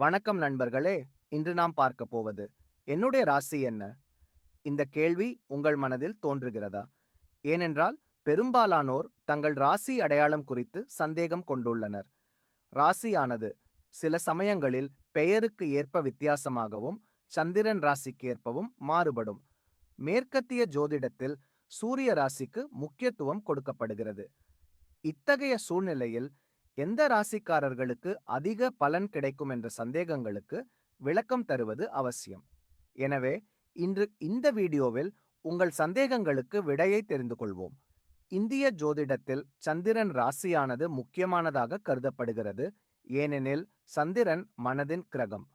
வணக்கம் நண்பர்களே. இன்று நாம் பார்க்க போவது என்னுடைய ராசி என்ன? இந்த கேள்வி உங்கள் மனதில் தோன்றுகிறதா? ஏனென்றால் பெரும்பாலானோர் தங்கள் ராசி அடையாளம் குறித்து சந்தேகம் கொண்டுள்ளனர். ராசியானது சில சமயங்களில் பெயருக்கு ஏற்ப வித்தியாசமாகவும் சந்திரன் ராசிக்கு ஏற்பவும் மாறுபடும். மேற்கத்திய ஜோதிடத்தில் சூரிய ராசிக்கு முக்கியத்துவம் கொடுக்கப்படுகிறது. இத்தகைய சூழ்நிலையில் எந்த ராசிக்காரர்களுக்கு அதிக பலன் கிடைக்கும் என்ற சந்தேகங்களுக்கு விளக்கம் தருவது அவசியம். எனவே இன்று இந்த வீடியோவில் உங்கள் சந்தேகங்களுக்கு விடையை தெரிந்து கொள்வோம். இந்திய ஜோதிடத்தில் சந்திரன் ராசியானது முக்கியமானதாக கருதப்படுகிறது. ஏனெனில் சந்திரன் மனதின் கிரகம்.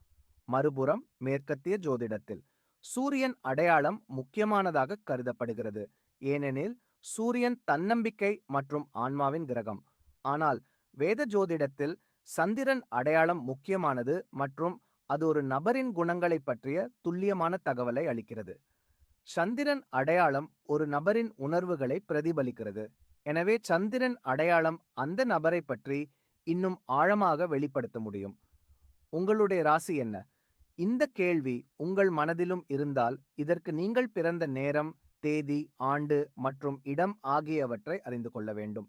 மறுபுறம் மேற்கத்திய ஜோதிடத்தில் சூரியன் அடையாளம் முக்கியமானதாக கருதப்படுகிறது. ஏனெனில் சூரியன் தன்னம்பிக்கை மற்றும் ஆன்மாவின் கிரகம். ஆனால் வேத ஜோதிடத்தில் சந்திரன் அடையாளம் முக்கியமானது மற்றும் அது ஒரு நபரின் குணங்களை பற்றிய துல்லியமான தகவலை அளிக்கிறது. சந்திரன் அடையாளம் ஒரு நபரின் உணர்வுகளை பிரதிபலிக்கிறது. எனவே சந்திரன் அடையாளம் அந்த நபரை பற்றி இன்னும் ஆழமாக வெளிப்படுத்த முடியும். உங்களுடைய ராசி என்ன? இந்த கேள்வி உங்கள் மனதிலும் இருந்தால் இதற்கு நீங்கள் பிறந்த நேரம் தேதி ஆண்டு மற்றும் இடம் ஆகியவற்றை அறிந்து கொள்ள வேண்டும்.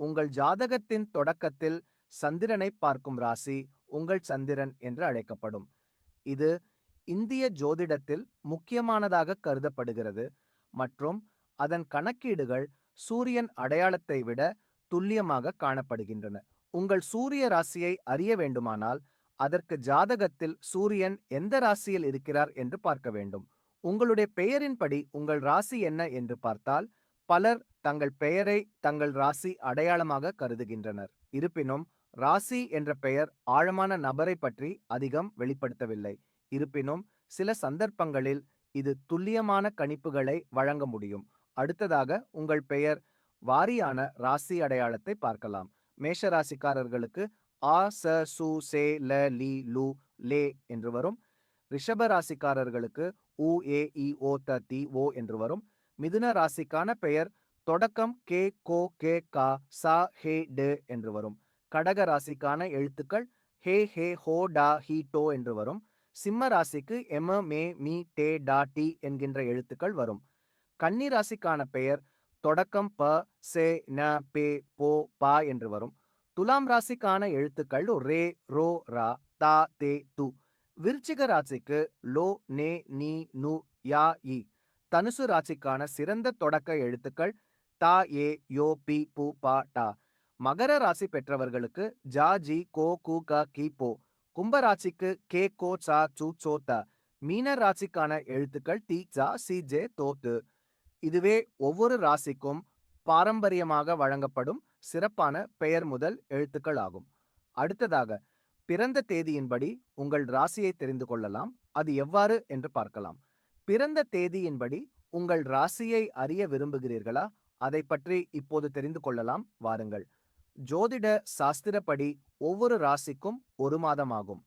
உங்கள் ஜாதகத்தின் தொடக்கத்தில் சந்திரனை பார்க்கும் ராசி உங்கள் சந்திரன் என்று அழைக்கப்படும். இது இந்திய ஜோதிடத்தில் முக்கியமானதாக கருதப்படுகிறது. மற்றும் அதன் கணக்கீடுகள் சூரியன் அடையாளத்தை விட துல்லியமாக காணப்படுகின்றன. உங்கள் சூரிய ராசியை அறிய வேண்டுமானால் அதற்கு ஜாதகத்தில் சூரியன் எந்த ராசியில் இருக்கிறார் என்று பார்க்க வேண்டும். உங்களுடைய பெயரின்படி உங்கள் ராசி என்ன என்று பார்த்தால் பலர் தங்கள் பெயரை தங்கள் ராசி அடையாளமாக கருதுகின்றனர். இருப்பினும் ராசி என்ற பெயர் ஆழமான நபரை பற்றி அதிகம் வெளிப்படுத்தவில்லை. இருப்பினும் சில சந்தர்ப்பங்களில் இது துல்லியமான கணிப்புகளை வழங்க முடியும். அடுத்ததாக உங்கள் பெயர் வாரியான ராசி அடையாளத்தை பார்க்கலாம். மேஷ ராசிக்காரர்களுக்கு ஆ ச சு சே ல லி லு லே என்று வரும். ரிஷப ராசிக்காரர்களுக்கு உ ஏ இ ஓ த தி ஓ என்று வரும். மிதுன ராசிக்கான பெயர் தொடக்கம் கே கோ கே கா சா ஹே டு என்று வரும். கடக ராசிக்கான எழுத்துக்கள் ஹே ஹே ஹோ டா ஹி டோ என்று வரும். சிம்ம ராசிக்கு எம மே மீ டே டா டி என்கின்ற எழுத்துக்கள் வரும். கன்னி ராசிக்கான பெயர் தொடக்கம் ப சே ந பே போ பா என்று வரும். துலாம் ராசிக்கான எழுத்துக்கள் ரே ரோ ரா தா தே து. விருச்சிக ராசிக்கு லோ நே நீ நு யா இ தனுசு ராசிக்கான சிறந்த தொடக்க எழுத்துக்கள் தா ஏ யோ பி பூ பா டா. மகர ராசி பெற்றவர்களுக்கு ஜா ஜி கோ கு க கி போ. கும்பராசிக்கு கே கோ சா சு சோ த. மீன ராசிக்கான எழுத்துக்கள் தி ஜா சி ஜே தோத்து இதுவே ஒவ்வொரு ராசிக்கும் பாரம்பரியமாக வழங்கப்படும் சிறப்பான பெயர் முதல் எழுத்துக்கள் ஆகும். அடுத்ததாக பிறந்த தேதியின்படி உங்கள் ராசியை தெரிந்து கொள்ளலாம். அது எவ்வாறு என்று பார்க்கலாம். பிறந்த தேதியின்படி உங்கள் ராசியை அறிய விரும்புகிறீர்களா? அதை பற்றி இப்போது தெரிந்து கொள்ளலாம். வாருங்கள். ஜோதிட சாஸ்திரப்படி ஒவ்வொரு ராசிக்கும் ஒரு மாதமாகும்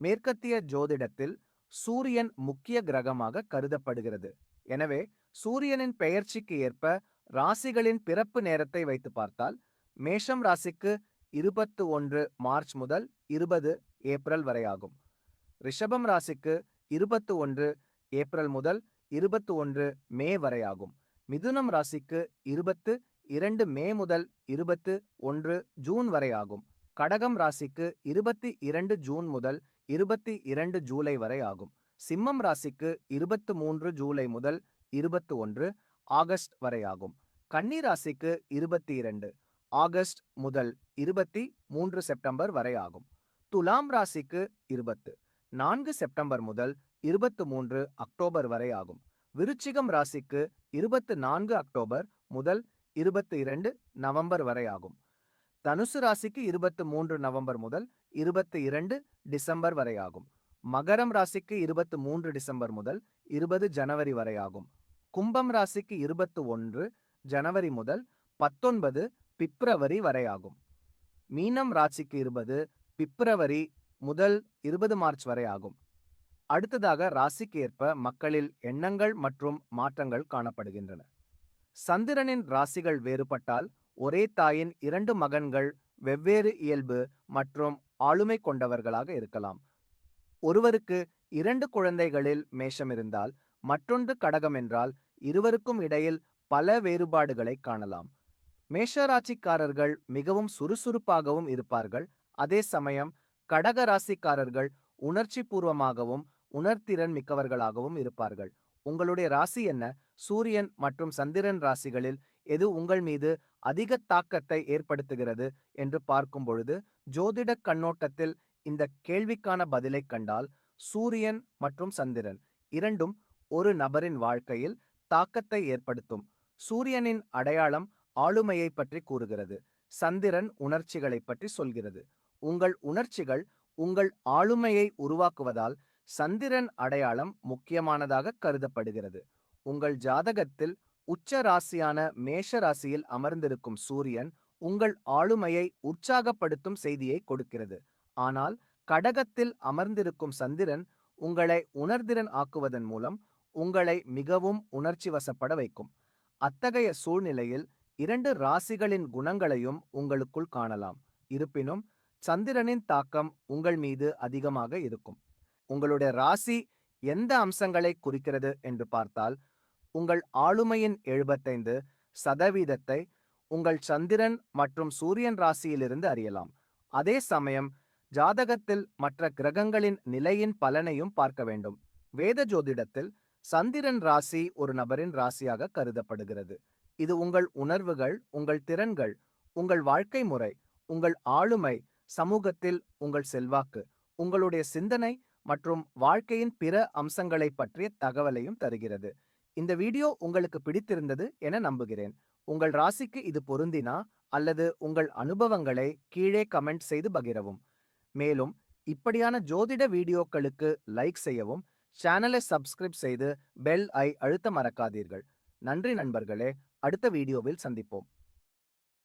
மேற்கத்திய ஜோதிடத்தில் சூரியன் முக்கிய கிரகமாக கருதப்படுகிறது. எனவே சூரியனின் பெயர்ச்சிக்கு ஏற்ப ராசிகளின் பிறப்பு நேரத்தை வைத்து பார்த்தால் மேஷம் ராசிக்கு இருபத்து ஒன்று மார்ச் முதல் இருபது ஏப்ரல் வரையாகும் ரிஷபம் ராசிக்கு இருபத்து ஒன்று ஏப்ரல் முதல் இருபத்து ஒன்று மே வரையாகும் மிதுனம் ராசிக்கு இருபத்து இரண்டு மே முதல் இருபத்து ஒன்று ஜூன் வரையாகும் கடகம் ராசிக்கு இருபத்தி இரண்டு ஜூன் முதல் இருபத்தி இரண்டு ஜூலை வரை ஆகும். சிம்மம் ராசிக்கு இருபத்து மூன்று ஜூலை முதல் இருபத்து ஒன்று ஆகஸ்ட் வரை ஆகும். கன்னி ராசிக்கு இருபத்தி இரண்டு ஆகஸ்ட் முதல் இருபத்தி மூன்று செப்டம்பர் வரை ஆகும். துலாம் ராசிக்கு இருபத்து நான்கு செப்டம்பர் முதல் இருபத்து மூன்று அக்டோபர் வரை ஆகும். விருச்சிகம் ராசிக்கு இருபத்து நான்கு அக்டோபர் முதல் இருபத்தி இரண்டு நவம்பர் வரை ஆகும். தனுசு ராசிக்கு இருபத்து மூன்று நவம்பர் முதல் இருபத்தி இரண்டு டிசம்பர் வரை ஆகும். மகரம் ராசிக்கு இருபத்து மூன்று டிசம்பர் முதல் இருபது ஜனவரி வரை ஆகும். கும்பம் ராசிக்கு இருபத்து ஒன்று ஜனவரி முதல் பத்தொன்பது பிப்ரவரி வரை ஆகும். மீனம் ராசிக்கு இருபது பிப்ரவரி முதல் இருபது மார்ச் வரை ஆகும். அடுத்ததாக ராசிக்கு ஏற்ப மக்களில் எண்ணங்கள் மற்றும் மாற்றங்கள் காணப்படுகின்றன. சந்திரனின் ராசிகள் வேறுபட்டால் ஒரே தாயின் இரண்டு மகன்கள் வெவ்வேறு இயல்பு மற்றும் ஆளுமை கொண்டவர்களாக இருக்கலாம். ஒருவருக்கு இரண்டு குழந்தைகளில் மேஷம் இருந்தால் மற்றொன்று கடகம் என்றால் இருவருக்கும் இடையில் பல வேறுபாடுகளை காணலாம். மேஷராசிக்காரர்கள் மிகவும் சுறுசுறுப்பாகவும் இருப்பார்கள். அதே சமயம் கடக ராசிக்காரர்கள் உணர்ச்சி பூர்வமாகவும் உணர்திறன் மிக்கவர்களாகவும் இருப்பார்கள். உங்களுடைய ராசி என்ன? சூரியன் மற்றும் சந்திரன் ராசிகளில் எது உங்கள் மீது அதிக தாக்கத்தை ஏற்படுத்துகிறது என்று பார்க்கும் பொழுது ஜோதிட கண்ணோட்டத்தில் இந்த கேள்விக்கான பதிலை கண்டால் சூரியன் மற்றும் சந்திரன் இரண்டும் ஒரு நபரின் வாழ்க்கையில் தாக்கத்தை ஏற்படுத்தும். சூரியனின் அடையாளம் ஆளுமையை பற்றி கூறுகிறது. சந்திரன் உணர்ச்சிகளை பற்றி சொல்கிறது. உங்கள் உணர்ச்சிகள் உங்கள் ஆளுமையை உருவாக்குவதால் சந்திரன் அடையாளம் முக்கியமானதாக கருதப்படுகிறது. உங்கள் ஜாதகத்தில் உச்ச ராசியான மேஷ ராசியில் அமர்ந்திருக்கும் சூரியன் உங்கள் ஆளுமையை உற்சாகப்படுத்தும் செய்தியை கொடுக்கிறது. ஆனால் கடகத்தில் அமர்ந்திருக்கும் சந்திரன் உங்களை உணர்திறன் ஆக்குவதன் மூலம் உங்களை மிகவும் உணர்ச்சி வசப்பட வைக்கும். அத்தகைய சூழ்நிலையில் இரண்டு ராசிகளின் குணங்களையும் உங்களுக்குள் காணலாம். இருப்பினும் சந்திரனின் தாக்கம் உங்கள் மீது அதிகமாக இருக்கும். உங்களுடைய ராசி எந்த அம்சங்களை குறிக்கிறது என்று பார்த்தால் உங்கள் ஆளுமையின் எழுபத்தைந்து சதவீதத்தை உங்கள் சந்திரன் மற்றும் சூரியன் ராசியிலிருந்து அறியலாம். அதே சமயம் ஜாதகத்தில் மற்ற கிரகங்களின் நிலையின் பலனையும் பார்க்க வேண்டும். வேத ஜோதிடத்தில் சந்திரன் ராசி ஒரு நபரின் ராசியாக கருதப்படுகிறது. இது உங்கள் உணர்வுகள் உங்கள் திறன்கள் உங்கள் வாழ்க்கை முறை உங்கள் ஆளுமை சமூகத்தில் உங்கள் செல்வாக்கு உங்களுடைய சிந்தனை மற்றும் வாழ்க்கையின் பிற அம்சங்களை பற்றிய தகவலையும் தருகிறது. இந்த வீடியோ உங்களுக்கு பிடித்திருந்தது என நம்புகிறேன். உங்கள் ராசிக்கு இது பொருந்தினா அல்லது உங்கள் அனுபவங்களை கீழே கமெண்ட் செய்து பகிரவும். மேலும் இப்படியான ஜோதிட வீடியோக்களுக்கு லைக் செய்யவும் சேனலை சப்ஸ்கிரைப் செய்து பெல் ஐ அழுத்த மறக்காதீர்கள். நன்றி நண்பர்களே அடுத்த வீடியோவில் சந்திப்போம்.